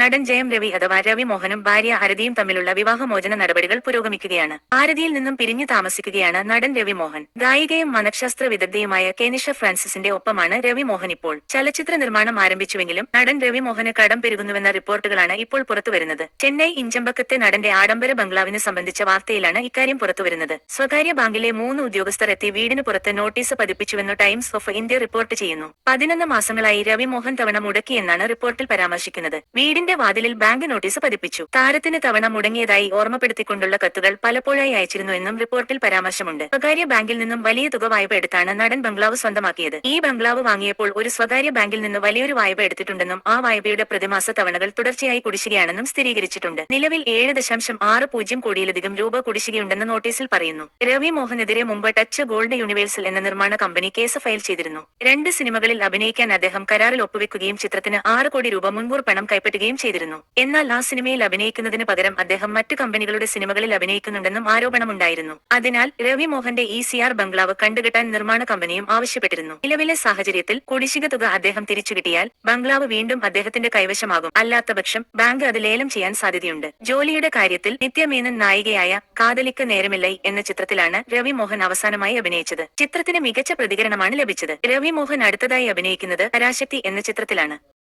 നടൻ ജയം രവി അഥവാ രവി മോഹനും ഭാര്യ ഹരതിയും തമ്മിലുള്ള വിവാഹമോചന നടപടികൾ പുരോഗമിക്കുകയാണ്. ഭാരതിയിൽ നിന്നും പിരിഞ്ഞു താമസിക്കുകയാണ് നടൻ രവി മോഹൻ. ഗായികയും മനഃശാസ്ത്ര വിദഗ്ധയുമായ കെനിഷ ഫ്രാൻസിസിന്റെ ഒപ്പമാണ് രവി മോഹൻ ഇപ്പോൾ. ചലച്ചിത്ര നിർമ്മാണം ആരംഭിച്ചുവെങ്കിലും നടൻ രവി മോഹന് കടം പെരുകുന്നുവെന്ന റിപ്പോർട്ടുകളാണ് ഇപ്പോൾ പുറത്തുവരുന്നത് ചെന്നൈ ഇഞ്ചമ്പക്കത്തെ നടന്റെ ആഡംബര ബംഗ്ലാവിനെ സംബന്ധിച്ച വാർത്തയിലാണ് ഇക്കാര്യം പുറത്തുവരുന്നത് സ്വകാര്യ ബാങ്കിലെ മൂന്ന് ഉദ്യോഗസ്ഥർ എത്തി വീടിന് പുറത്ത് നോട്ടീസ് പതിപ്പിച്ചുവെന്ന് ടൈംസ് ഓഫ് ഇന്ത്യ റിപ്പോർട്ട് ചെയ്യുന്നു. പതിനൊന്ന് മാസങ്ങളായി രവി മോഹൻ തവണ മുടക്കിയെന്നാണ് റിപ്പോർട്ടിൽ പരാമർശിക്കുന്നത്. വീടിന്റെ വാതിലിൽ ബാങ്ക് നോട്ടീസ് പതിപ്പിച്ചു. താരത്തിന് തവണ മുടങ്ങിയതായി ഓർമ്മപ്പെടുത്തിക്കൊണ്ടുള്ള കത്തുകൾ പലപ്പോഴായി അയച്ചിരുന്നു എന്നും റിപ്പോർട്ടിൽ പരാമർശമുണ്ട്. സ്വകാര്യ ബാങ്കിൽ നിന്നും വലിയ തുക വായ്പ എടുത്താണ് നടൻ ബംഗ്ലാവ് സ്വന്തമാക്കിയത്. ഈ ബംഗ്ലാവ് വാങ്ങിയപ്പോൾ ഒരു സ്വകാര്യ ബാങ്കിൽ നിന്ന് വലിയൊരു വായ്പ എടുത്തിട്ടുണ്ടെന്നും ആ വായ്പയുടെ പ്രതിമാസ തവണകൾ തുടർച്ചയായി കുടിശ്ശികയാണെന്നും സ്ഥിരീകരിച്ചിട്ടുണ്ട്. നിലവിൽ ഏഴ് ദശാംശം ആറ് പൂജ്യം കോടിയിലധികം രൂപ കുടിശ്ശികയുണ്ടെന്ന് നോട്ടീസിൽ പറയുന്നു. രവി മോഹനെതിരെ മുമ്പ് ടച്ച് ഗോൾഡ് യൂണിവേഴ്സൽ എന്ന നിർമ്മാണ കമ്പനി കേസ് ഫയൽ ചെയ്തിരുന്നു. രണ്ട് സിനിമകളിൽ അഭിനയിക്കാൻ അദ്ദേഹം കരാറിൽ ഒപ്പുവെക്കുകയും ചിത്രത്തിന് ആറ് കോടി രൂപ മുൻകൂർ പണം കൈപ്പറ്റുകയും ചെയ്തിരുന്നു. എന്നാൽ ആ സിനിമയിൽ അഭിനയിക്കുന്നതിന് പകരം അദ്ദേഹം മറ്റു കമ്പനികളുടെ സിനിമകളിൽ അഭിനയിക്കുന്നുണ്ടെന്നും ആരോപണമുണ്ടായിരുന്നു. അതിനാൽ രവി മോഹന്റെ ഈ സിആർ ബംഗ്ലാവ് കണ്ടുകെട്ടാൻ നിർമ്മാണ കമ്പനിയും ആവശ്യപ്പെട്ടിരുന്നു. നിലവിലെ സാഹചര്യത്തിൽ കുടിശ്ശിക തുക അദ്ദേഹം തിരിച്ചു കിട്ടിയാൽ ബംഗ്ലാവ് വീണ്ടും അദ്ദേഹത്തിന്റെ കൈവശമാകും. അല്ലാത്തപക്ഷം ബാങ്ക് അത് ലേലം ചെയ്യാൻ സാധ്യതയുണ്ട്. ജോലിയുടെ കാര്യത്തിൽ നിത്യമേനൻ നായികയായ കാതലിക്ക് നേരമില്ലൈ എന്ന ചിത്രത്തിലാണ് രവി മോഹൻ അവസാനമായി അഭിനയിച്ചത്. ചിത്രത്തിന് മികച്ച പ്രതികരണമാണ് ലഭിച്ചത്. രവി മോഹൻ അടുത്തതായി അഭിനയിക്കുന്നത് പരാശക്തി എന്ന ചിത്രത്തിലാണ്.